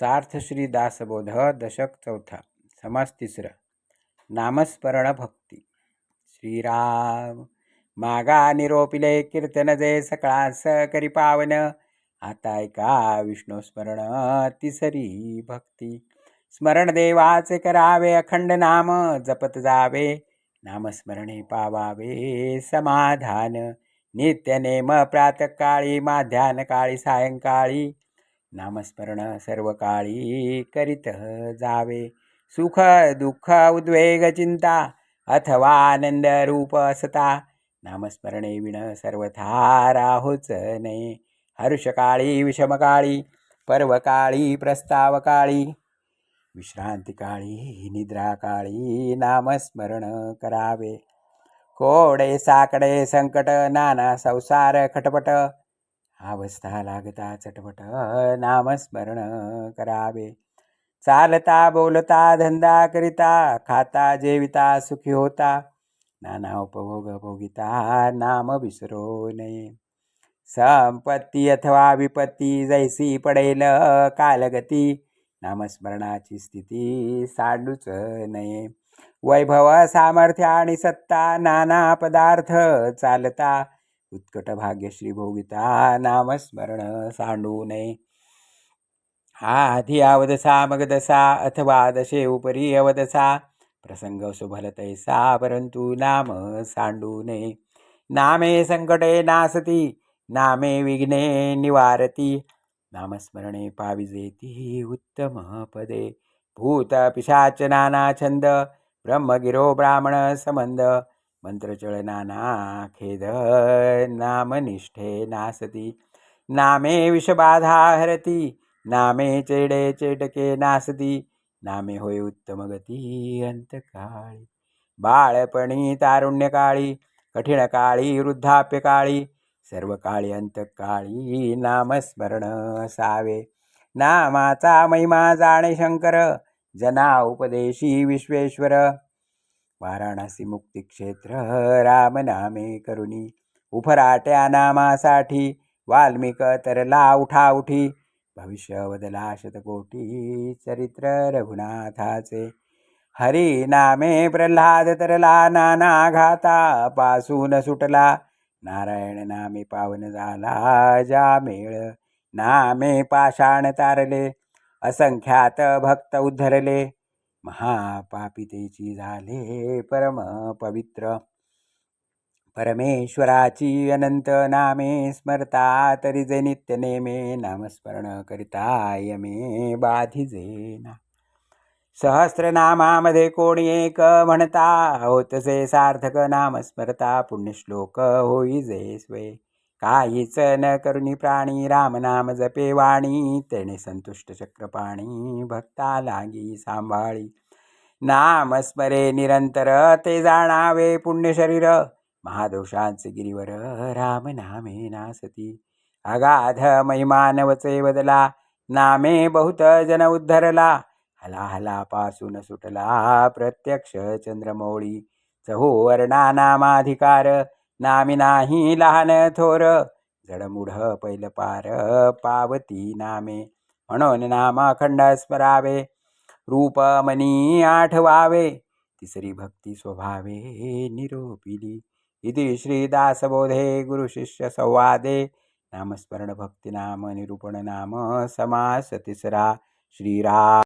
सार्थ श्री दासबोध दशक चौथा समास तिसरा नामस्मरण भक्ती श्रीराम। मागा निरोपिले कीर्तन जे सकळास करी पावन आता ऐका विष्णू स्मरण तिसरी भक्ती। स्मरण देवाचे करावे अखंड नाम जपत जावे। नामस्मरणे पावावे समाधान। नित्य नेम प्रातकाळी माध्यान काळी सायंकाळी नामस्मरण सर्व काळी करीत जावे. सुख दुःख उद्वेग चिंता अथवा आनंद रूप असता. नामस्मरणे विण सर्वथा राहोच नये हर्षकाळी विषमकाळी पर्वकाळी प्रस्तावकाळी विश्रांतिकाळी निद्राकाळी नामस्मरण करावे. कोडे साकडे संकट नाना संसार खटपट अवस्था लागता चटपट नामस्मरण करावे. चालता बोलता धंदा करिता खाता जेविता सुखी होता. नाना उपभोग भोगिता नाम विसरो नये. संपत्ती अथवा विपत्ती जैसी पडेल कालगती नामस्मरणाची स्थिती सांडूच नये. वैभव सामर्थ्य आणि सत्ता नाना पदार्थ चालता. उत्कट भाग्यश्री भोगिता नामस्मरण सांडू नये. आधी अवदसा मगदसा अथवा दशे उपरी अवदसा प्रसंग शुभल तैसा परंतु नाम सांडू नये. नामे संकटे नासती नामे विघ्ने निवारती. नामस्मरणे पाविजेती उत्तम पदे. भूत पिशाच नाना छंद ब्रह्मगिरो ब्राह्मण समंद. मंत्रचळ नाना खेद नामनिष्ठे नासती. नामे विषबाधा हरती नामे चेडे चेटके नासती. नामे होय उत्तम गती अंतकाळी. बाळपणी तारुण्यकाळी कठीण काळी वृद्धाप्य काळी. सर्व काळी अंतकाळी नामस्मरण सावे नामाचा महिमा जाणे शंकर जना उपदेशी विश्वेश्वर. वाराणसी मुक्तिक्षेत्र रामनामे राम नामे करुणी. उफराट्या नामासाठी वाल्मिक तरला उठा उठी. भविष्य बदला शतकोटी चरित्र रघुनाथाचे. हरी नामे प्रल्हाद तरला नाना घाता पासून सुटला. नारायण नामे पावन झाला जामेळ नामे पाषाण तारले असंख्यात भक्त उद्धरले. महापापितेची झाले परम पवित्र. परमेश्वराची अनंत नामे स्मरता तरी जे नित्य नेमे नामस्मरण करिता यमे बाधिजेना सहस्रनामामध्ये कोणी एक म्हणता होतसे सार्थक नामस्मरता पुण्यश्लोक होई जे स्वे. काहीच न करुणी प्राणी रामनाम जपे वाणी तेने संतुष्ट चक्रपाणी भक्ता लागी सांभाळी. नाम स्मरे निरंतर ते जाणावे पुण्य शरीर. महादोषांचे गिरीवर राम नामे नासती. अगाध महिमानवचे बदला नामे बहुत जन उद्धरला. हला हला पासून सुटला प्रत्यक्ष चंद्रमौळी. चहोवर्णा नामाधिकार नामी नाही लहान थोर. जडमुढ पैल पार पावती नामे. म्हणून नामाखंड स्मरावे. रूपमनी आठवावे. तिसरी भक्ती स्वभावे निरोपिली. इति श्रीदासबोधे गुरुशिष्य संवादे. नामस्मरण भक्ती नाम निरूपण नाम समास तिसरा. श्रीरा